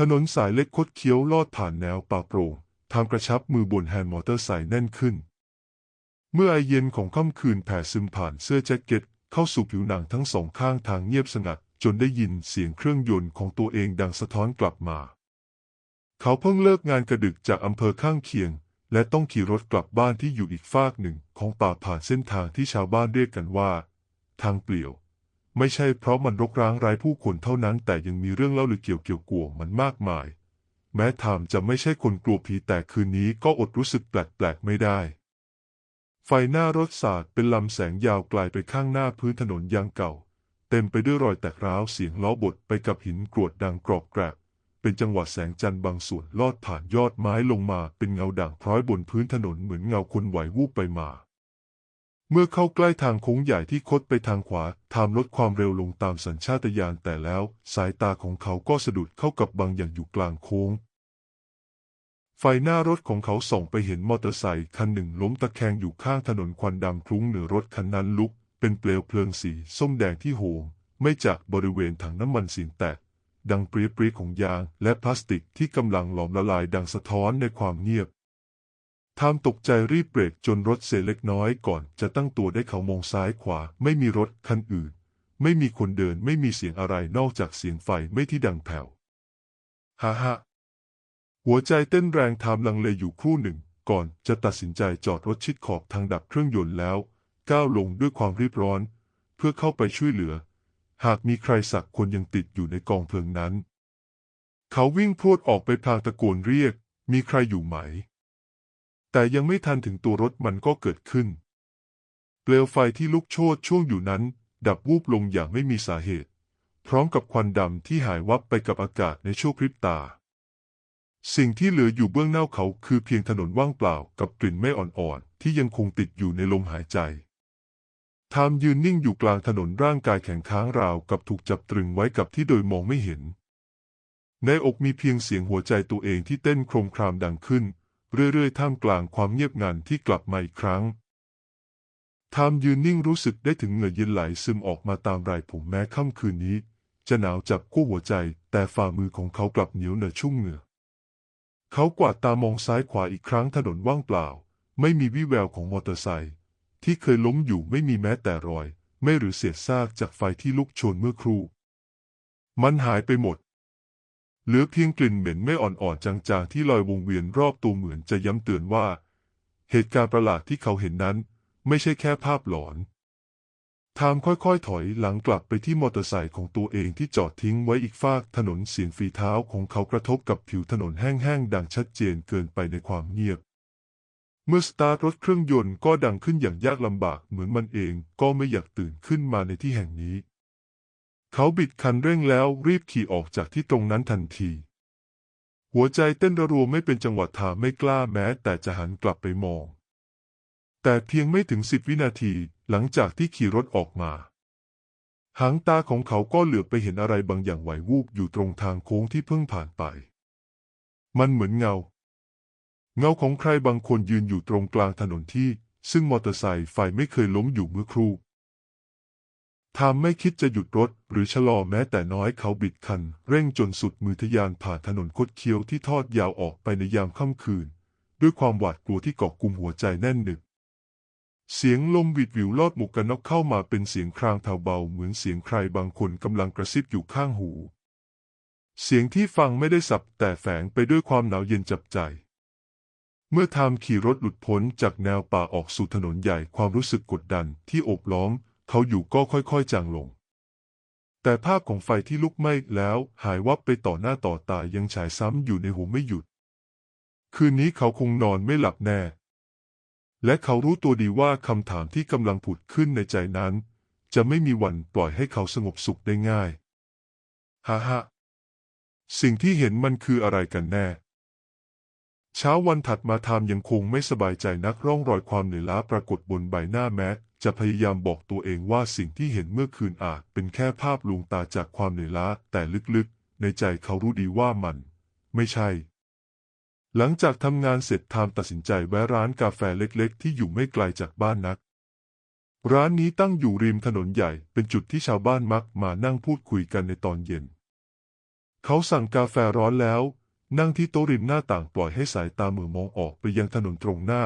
ถนนสายเล็กคดเคี้ยวลอดผ่านแนวป่าโปร่งทำกระชับมือบนแฮนด์มอเตอร์ไซค์แน่นขึ้น เมื่อไอเย็นของค่ำคืนแผ่ซึมผ่านเสื้อแจ็คเก็ต เข้าสู่ผิวหนังทั้งสองข้างทางเงียบสงัด จนได้ยินเสียงเครื่องยนต์ของตัวเองดังสะท้อนกลับมา เขาเพิ่งเลิกงานกระดึกจากอำเภอข้างเคียง และต้องขี่รถกลับบ้านที่อยู่อีกฟากหนึ่งของป่าผ่านเส้นทางที่ชาวบ้านเรียกกันว่า ทางเปลี่ยว ไม่ใช่เพราะมันรกร้างไร้ผู้คนเท่านั้น แต่ยังมีเรื่องเล่าลือเกี่ยวเกี่ยวกัวมันมากมาย แม้ทามจะไม่ใช่คนกลัวผีแต่คืนนี้ก็อดรู้สึกแปลกๆไม่ได้ ไฟหน้ารถสาดเป็นลำแสงยาวไกลไปข้างหน้าพื้นถนนยางเก่า เต็มไปด้วยรอยแตกร้าวเสียงล้อบดไปกับหินกรวดดังกรอบแกรบเป็นจังหวะแสงจันทร์บางส่วนลอดผ่านยอดไม้ลงมาเป็นเงาด่างพร้อยบนพื้นถนนเหมือนเงาคนไหววูบไปมา เมื่อเข้าใกล้ทางโค้งใหญ่ที่คดไปทางขวาทามลดความเร็วลงตามสัญชาตญาณแต่แล้ว สายตาของเขาก็สะดุดเข้ากับบางอย่างอยู่กลางโค้ง ไฟหน้ารถของเขาส่องไปเห็นมอเตอร์ไซค์คันหนึ่งล้มตะแคงอยู่ข้างถนนควันดำคลุ้งเหนือรถคันนั้นลุก เป็นเปลวเพลิงสีส้มแดงที่โหมไม่จากบริเวณถังน้ำมันสีแตก ดังเปรี้ยปรีของยางและพลาสติกที่กำลังหลอมละลายดังสะท้อนในความเงียบ ทามตกใจรีบเบรกจนรถเสียเล็กน้อยก่อนจะตั้งตัวได้เขามองซ้ายขวา ไม่มีรถคันอื่น ไม่มีคนเดินไม่มีเสียงอะไรนอกจากเสียงไฟไม่ที่ดังแผ่วฮ่าฮ่าหัวใจเต้นแรงทามลังเลอยู่ครู่หนึ่ง ก่อนจะตัดสินใจจอดรถชิดขอบทางดับเครื่องยนต์แล้ว ก้าวลงด้วยความรีบร้อน เพื่อเข้าไปช่วยเหลือ หากมีใครสักคนยังติดอยู่ในกองเพลิงนั้น เขาวิ่งพรวดออกไปพางตะโกนเรียก มีใครอยู่ไหม แต่ยังไม่ทันถึงตัวรถมันก็เกิดขึ้น เปลวไฟที่ลุกโชนช่วงอยู่นั้น ดับวูบลงอย่างไม่มีสาเหตุ พร้อมกับควันดำที่หายวับไปกับอากาศในชั่วพริบตา สิ่งที่เหลืออยู่เบื้องหน้าเขาคือเพียงถนนว่างเปล่ากับกลิ่นไม่อ่อนๆที่ยังคงติดอยู่ในลมหายใจทามยืนนิ่งอยู่กลางถนนร่างกายแข็งค้างราวกับถูกจับตรึงไว้กับที่โดยมองไม่เห็น ในอกมีเพียงเสียงหัวใจตัวเองที่เต้นโครมครามดังขึ้น เรื่อยๆ ท่ามกลางความเงียบงันที่กลับมาอีกครั้งทามยืนนิ่งรู้สึกได้ถึงเหงื่อเย็นไหลซึมออกมาตามไรผมแม้ค่ำคืนนี้ จะหนาวจับกู้หัวใจ แต่ฝ่ามือของเขากลับเหนียวเหนอะชุ่มเหงื่อเขากวาดตามองซ้ายขวาอีกครั้งถนนว่างเปล่า ไม่มีวี่แววของมอเตอร์ไซค์ที่เคยล้มอยู่ไม่มีแม้แต่รอย ไม่หรือเศษซากจากไฟที่ลุกโชนเมื่อครู่ มันหายไปหมด เหลือเพียงกลิ่นเหม็นไม่อ่อนๆจางๆที่ลอยวงเวียนรอบตัวเหมือนจะย้ำเตือนว่า เหตุการณ์ประหลาดที่เขาเห็นนั้น ไม่ใช่แค่ภาพหลอนทามค่อยๆ ถอยหลังกลับไปที่มอเตอร์ไซค์ของตัวเองที่จอดทิ้งไว้อีกฟากถนนเสียงฝีเท้าของเขากระทบกับผิวถนนแห้งๆ ดังชัดเจนเกินไปในความเงียบ เมื่อสตาร์ทรถเครื่องยนต์ก็ดังขึ้นอย่างยากลำบากเหมือนมันเองก็ไม่อยากตื่นขึ้นมาในที่แห่งนี้ เขาบิดคันเร่งแล้วรีบขี่ออกจากที่ตรงนั้นทันที หัวใจเต้นระรัวไม่เป็นจังหวะทาไม่กล้าแม้ แต่จะหันกลับไปมอง แต่เพียงไม่ถึงสิบวินาทีหลังจากที่ขี่รถออกมา หางตาของเขาก็เหลือบไปเห็นอะไรบางอย่างไหววูบอยู่ตรงทางโค้งที่เพิ่งผ่านไป มันเหมือนเงา เงาของใครบางคนยืนอยู่ตรงกลางถนนที่ ซึ่งมอเตอร์ไซค์ไฟไม่เคยล้มอยู่เมื่อครู่ ทามไม่คิดจะหยุดรถหรือชะลอแม้แต่น้อยเขาบิดคัน เร่งจนสุดมือทะยานผ่านถนนคดเคี้ยวที่ทอดยาวออกไปในยามค่ำคืน ด้วยความหวาดกลัวที่เกาะกลุ่มหัวใจแน่นหนึบเสียงลมวิดวิวลอดหมวกกันน็อกเข้ามาเป็นเสียงครางเทาเบาเหมือนเสียงใครบางคนกำลังกระซิบอยู่ข้างหู เสียงที่ฟังไม่ได้สับแต่แฝงไปด้วยความหนาวเย็นจับใจ เมื่อทามขี่รถหลุดพ้นจากแนวป่าออกสู่ถนนใหญ่ความรู้สึกกดดันที่โอบล้อม เขาอยู่ก็ค่อยๆจางลง แต่ภาพของไฟที่ลุกไหม้แล้วหายวับไปต่อหน้าต่อตายังฉายซ้ำอยู่ในหูไม่หยุด คืนนี้เขาคงนอนไม่หลับแน่ และเขารู้ตัวดีว่าคำถามที่กำลังผุดขึ้นในใจนั้น จะไม่มีวันปล่อยให้เขาสงบสุขได้ง่ายฮ่าฮ่าสิ่งที่เห็นมันคืออะไรกันแน่ เช้าวันถัดมาทามยังคงไม่สบายใจนักร่องรอยความเหนื่อยล้าปรากฏบนใบหน้าแม้ จะพยายามบอกตัวเองว่าสิ่งที่เห็นเมื่อคืนอาจเป็นแค่ภาพลวงตาจากความเหนื่อยล้าแต่ลึกๆ ในใจเขารู้ดีว่ามัน ไม่ใช่ หลังจากทำงานเสร็จทามตัดสินใจแวะร้านกาแฟเล็กๆ ที่อยู่ไม่ไกลจากบ้านนัก ร้านนี้ตั้งอยู่ริมถนนใหญ่เป็นจุดที่ชาวบ้านมักมานั่งพูดคุยกันในตอนเย็น เขาสั่งกาแฟร้อนแล้ว นั่งที่โต๊ะริมหน้าต่างปล่อยให้สายตาเมือมองออกไปยังถนนตรงหน้า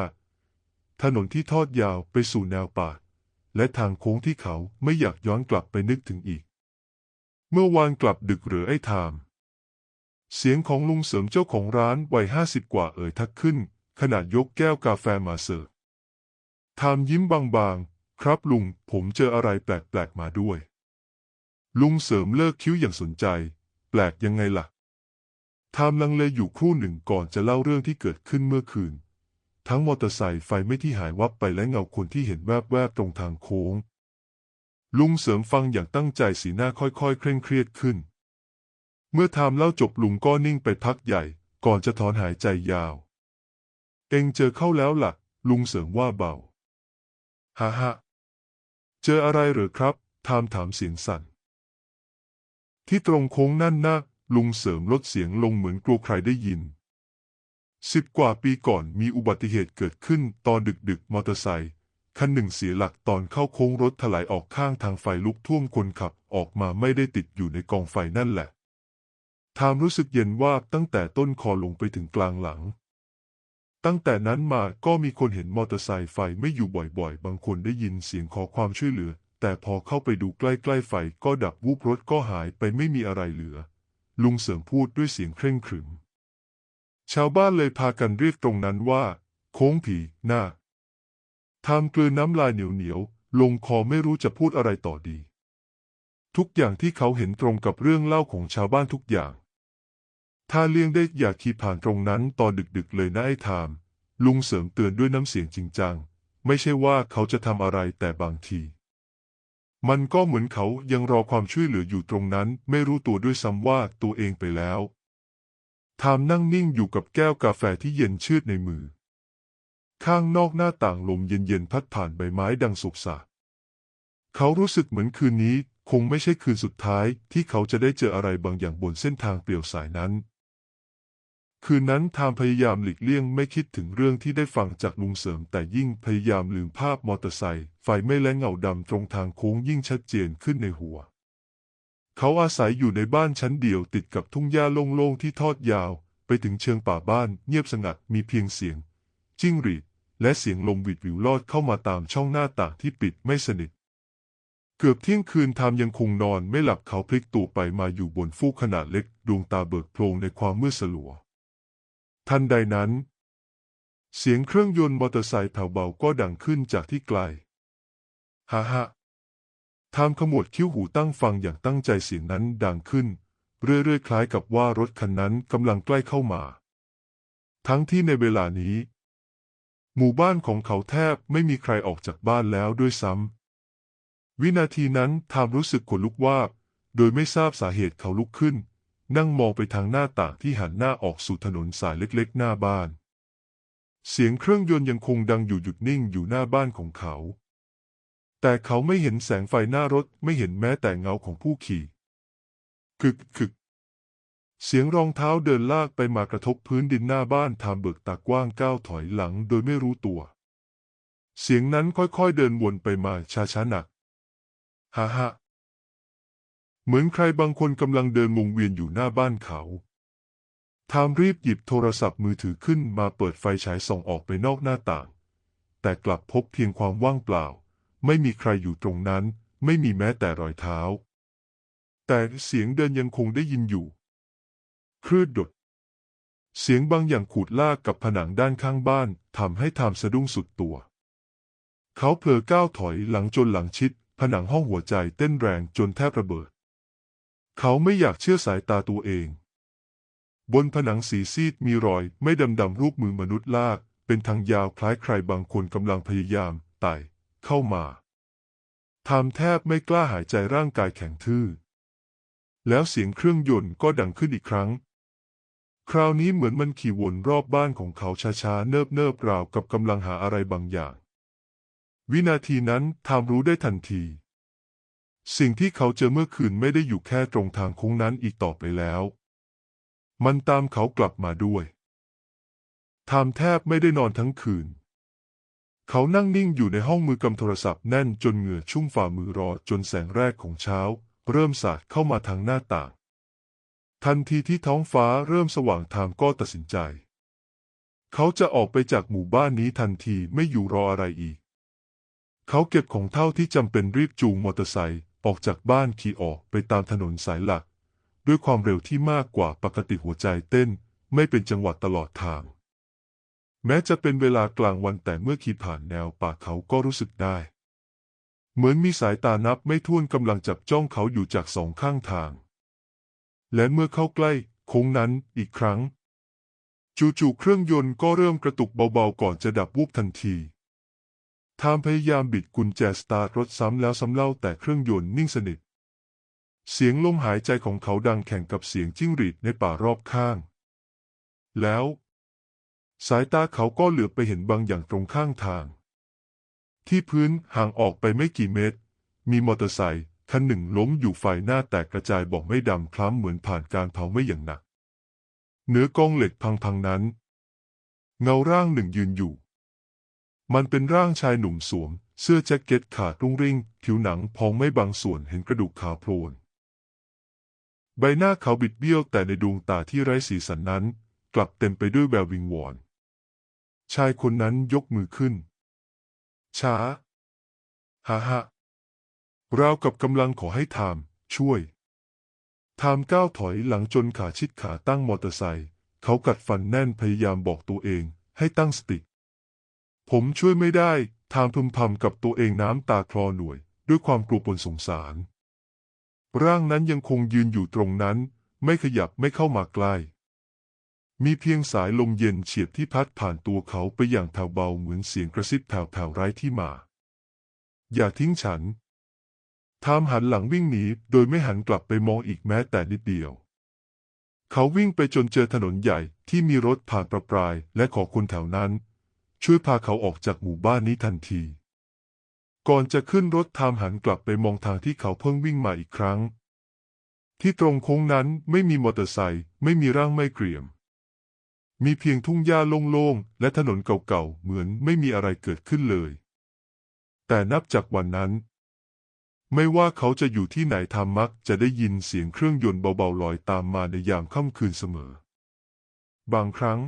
ถนนที่ทอดยาวไปสู่แนวป่า และทางโค้งที่เขาไม่อยากย้อนกลับไปนึกถึงอีก เมื่อวานกลับดึกหรือไอ้ทามเสียงของลุงเสริมเจ้าของร้านวัยห้าสิบกว่าเอ่ยทักขึ้น ขณะยกแก้วกาแฟมาเสิร์ฟทามยิ้มบางๆ ครับลุงผมเจออะไรแปลกๆมาด้วย ลุงเสริมเลิกคิ้วอย่างสนใจ แปลกยังไงล่ะทามลังเลอยู่ครู่หนึ่งก่อนจะเล่าเรื่องที่เกิดขึ้นเมื่อคืน ทั้งมอเตอร์ไซค์ไฟไม่ที่หายวับไปและเงาคนที่เห็นแวบๆตรงทางโค้ง ลุงเสริมฟังอย่างตั้งใจสีหน้าค่อยๆ เคร่งเครียดขึ้น เมื่อทามเล่าจบลุงก็นิ่งไปพักใหญ่ ก่อนจะถอนหายใจยาว เองเจอเข้าแล้วล่ะ ลุงเสริมว่าเบาฮ่าฮเจออะไรเหรือครับทามถามเสียงสั่น ที่ตรงโค้งนั่นนะลุงเสริมลดเสียงลงเหมือนกลัวใครได้ยิน สิบกว่าปีก่อนมีอุบัติเหตุเกิดขึ้นตอนดึกๆ มอเตอร์ไซค์คันหนึ่งเสียหลักตอนเข้าโค้งรถถลายออกข้างทางไฟลุกท่วมคนขับออกมาไม่ได้ติดอยู่ในกองไฟนั่นแหละทามรู้สึกเย็นว่าบตั้งแต่ต้นคอลงไปถึงกลางหลัง ตั้งแต่นั้นมาก็มีคนเห็นมอเตอร์ไซค์ไฟไม่อยู่บ่อยๆ บางคนได้ยินเสียงขอความช่วยเหลือ แต่พอเข้าไปดูใกล้ๆไฟก็ดับวูบรถก็หายไปไม่มีอะไรเหลือ ลุงเสริมพูดด้วยเสียงเคร่งขรึม ชาวบ้านเลยพากันเรียกตรงนั้นว่า โค้งผีหน้าทามกลืนน้ำลายเหนียวๆลงคอไม่รู้จะพูดอะไรต่อดี ทุกอย่างที่เขาเห็นตรงกับเรื่องเล่าของชาวบ้านทุกอย่าง ถ้าเลี่ยงได้อย่าขี่ผ่านตรงนั้นตอนดึกๆเลยนะไอ้ทามลุงเสริมเตือนด้วยน้ำเสียงจริงจัง ไม่ใช่ว่าเขาจะทำอะไรแต่บางที มันก็เหมือนเขายังรอความช่วยเหลืออยู่ตรงนั้น ไม่รู้ตัวด้วยซ้ำว่าตัวเองไปแล้ว ทามนั่งนิ่งอยู่กับแก้วกาแฟที่เย็นชืดในมือ ข้างนอกหน้าต่างลมเย็นๆพัดผ่านใบไม้ดังสุกสากเขารู้สึกเหมือนคืนนี้คงไม่ใช่คืนสุดท้ายที่เขาจะได้เจออะไรบางอย่างบนเส้นทางเปลี่ยวสายนั้น คืนนั้นทามพยายามหลีกเลี่ยงไม่คิดถึงเรื่องที่ได้ฟังจากลุงเสริม แต่ยิ่งพยายามลืมภาพมอเตอร์ไซค์ไฟไม่และเงาดำตรงทางโค้งยิ่งชัดเจนขึ้นในหัว เขาอาศัยอยู่ในบ้านชั้นเดียวติดกับทุ่งหญ้าโล่งๆที่ทอดยาว ไปถึงเชิงป่าบ้านเงียบสงัดมีเพียงเสียง จิ้งหรีด และเสียงลมวิดวิวลอดเข้ามาตามช่องหน้าต่างที่ปิดไม่สนิท เกือบเที่ยงคืนทามยังคงนอนไม่หลับเขาพลิกตัวไปมาอยู่บนฟูกขนาดเล็กดวงตาเบิกโพลงในความมืดสลัว ทันใดนั้น เสียงเครื่องยนต์มอเตอร์ไซค์แผ่วเบาก็ดังขึ้นจากที่ไกล ฮ่าฮ่า ทามขมวดคิ้วหูตั้งฟังอย่างตั้งใจเสียงนั้นดังขึ้น เรื่อยๆ คล้ายกับว่ารถคันนั้นกำลังใกล้เข้ามา ทั้งที่ในเวลานี้ หมู่บ้านของเขาแทบไม่มีใครออกจากบ้านแล้วด้วยซ้ำวินาทีนั้นทามรู้สึกขนลุกว่าโดยไม่ทราบสาเหตุเขาลุกขึ้น นั่งมองไปทางหน้าต่างที่หันหน้าออกสู่ถนนสายเล็กๆ หน้าบ้าน เสียงเครื่องยนต์ยังคงดังอยู่หยุดนิ่งอยู่หน้าบ้านของเขา แต่เขาไม่เห็นแสงไฟหน้ารถไม่เห็นแม้แต่เงาของผู้ขี่กึกกึก เสียงรองเท้าเดินลากไปมากระทบพื้นดินหน้าบ้านทามเบิกตากว้างก้าวถอยหลังโดยไม่รู้ตัว เสียงนั้นค่อยๆเดินวนไปมาช้าๆหนักฮ่าฮ่าเหมือนใครบางคนกำลังเดินวงเวียนอยู่หน้าบ้านเขาทามรีบหยิบโทรศัพท์มือถือขึ้นมาเปิดไฟฉายส่องออกไปนอกหน้าต่าง แต่กลับพบเพียงความว่างเปล่า ไม่มีใครอยู่ตรงนั้น ไม่มีแม้แต่รอยเท้า แต่เสียงเดินยังคงได้ยินอยู่ คลืดดด เสียงบางอย่างขูดลากกับผนังด้านข้างบ้านทำให้ทามสะดุ้งสุดตัว เขาเผลอก้าวถอยหลังจนหลังชิด ผนังห้องหัวใจเต้นแรงจนแทบระเบิด เขาไม่อยากเชื่อสายตาตัวเอง บนผนังสีซีดมีรอยไม่ดำดำรูปมือมนุษย์ลาก เป็นทางยาวคล้ายใครบางคนกำลังพยายามไต่ เข้ามาทามแทบไม่กล้าหายใจร่างกายแข็งทื่อ แล้วเสียงเครื่องยนต์ก็ดังขึ้นอีกครั้ง คราวนี้เหมือนมันขี่วนรอบบ้านของเขาช้าๆ เนิบๆราวกับกำลังหาอะไรบางอย่าง วินาทีนั้นทามรู้ได้ทันที สิ่งที่เขาเจอเมื่อคืนไม่ได้อยู่แค่ตรงทางโค้งนั้นอีกต่อไปแล้ว มันตามเขากลับมาด้วยทามแทบไม่ได้นอนทั้งคืน เขานั่งนิ่งอยู่ในห้องมือกำโทรศัพท์แน่นจนเหงื่อชุ่มฝ่ามือรอจนแสงแรกของเช้า เริ่มสาดเข้ามาทางหน้าต่าง ทันทีที่ท้องฟ้าเริ่มสว่างทามก็ตัดสินใจ เขาจะออกไปจากหมู่บ้านนี้ทันทีไม่อยู่รออะไรอีก เขาเก็บของเท่าที่จำเป็นรีบจูงมอเตอร์ไซค์ออกจากบ้านขี่ออกไปตามถนนสายหลัก ด้วยความเร็วที่มากกว่าปกติหัวใจเต้น ไม่เป็นจังหวะตลอดทาง แม้จะเป็นเวลากลางวันแต่เมื่อขี่ผ่านแนวป่าเขาก็รู้สึกได้ เหมือนมีสายตานับไม่ถ้วนกำลังจับจ้องเขาอยู่จากสองข้างทาง และเมื่อเข้าใกล้โค้งนั้นอีกครั้ง จู่ๆเครื่องยนต์ก็เริ่มกระตุกเบาๆก่อนจะดับวูบทันทีทามพยายามบิดกุญแจสตาร์ทรถซ้ำแล้วซ้ำเล่าแต่เครื่องยนต์นิ่งสนิท เสียงลมหายใจของเขาดังแข่งกับเสียงจิ้งหรีดในป่ารอบข้าง แล้ว สายตาเขาก็เหลือบไปเห็นบางอย่างตรงข้างทาง ที่พื้นห่างออกไปไม่กี่เมตร มีมอเตอร์ไซค์คันหนึ่งล้มอยู่ไฟหน้าแตกกระจายบอกไม่ดำคล้ำเหมือนผ่านการเผาไม่อย่างหนัก เหนือกองเหล็กพังๆนั้น เงาร่างหนึ่งยืนอยู่ มันเป็นร่างชายหนุ่มสวม เสื้อแจ็คเก็ตขาดรุ่งริ่ง ผิวหนังพองไม่บางส่วนเห็นกระดูกขาวโพลนใบหน้าเขาบิดเบี้ยวแต่ในดวงตาที่ไร้สีสันนั้น กลับเต็มไปด้วยแวววิงวอน ชายคนนั้นยกมือขึ้น ช้า ฮ่าฮ่าราวกับกำลังขอให้ทาม ช่วยทามก้าวถอยหลังจนขาชิดขาตั้งมอเตอร์ไซค์เขากัดฟันแน่นพยายามบอกตัวเองให้ตั้งสติ ผมช่วยไม่ได้ทามพึมพำกับตัวเองน้ำตาคลอหน่วย ด้วยความกลัวปนสงสาร ร่างนั้นยังคงยืนอยู่ตรงนั้น ไม่ขยับไม่เข้ามาใกล้ มีเพียงสายลมเย็นเฉียบที่พัดผ่านตัวเขาไปอย่างแผ่วเบาเหมือนเสียงกระซิบแผ่วๆไร้ที่มา อย่าทิ้งฉันทามหันหลังวิ่งหนีโดยไม่หันกลับไปมองอีกแม้แต่นิดเดียว เขาวิ่งไปจนเจอถนนใหญ่ที่มีรถผ่านประปรายและขอคนแถวนั้น ช่วยพาเขาออกจากหมู่บ้านนี้ทันที ก่อนจะขึ้นรถทามหันกลับไปมองทางที่เขาเพิ่งวิ่งมาอีกครั้ง ที่ตรงโค้งนั้นไม่มีมอเตอร์ไซค์ไม่มีร่างไม่เกรียม มีเพียงทุ่งหญ้าโล่งๆ และถนนเก่าๆ เหมือนไม่มีอะไรเกิดขึ้นเลย แต่นับจากวันนั้น ไม่ว่าเขาจะอยู่ที่ไหนทามักจะได้ยินเสียงเครื่องยนต์เบาๆลอยตามมาในยามค่ำคืนเสมอ บางครั้ง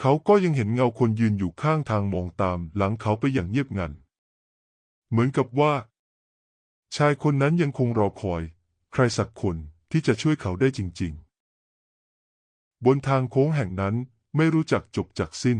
เขาก็ยังเห็นเงาคนยืนอยู่ข้างทางมองตามหลังเขาไปอย่างเงียบงัน เหมือนกับว่า ชายคนนั้นยังคงรอคอย ใครสักคนที่จะช่วยเขาได้จริง ๆ บนทางโค้งแห่งนั้นไม่รู้จักจบจากสิ้น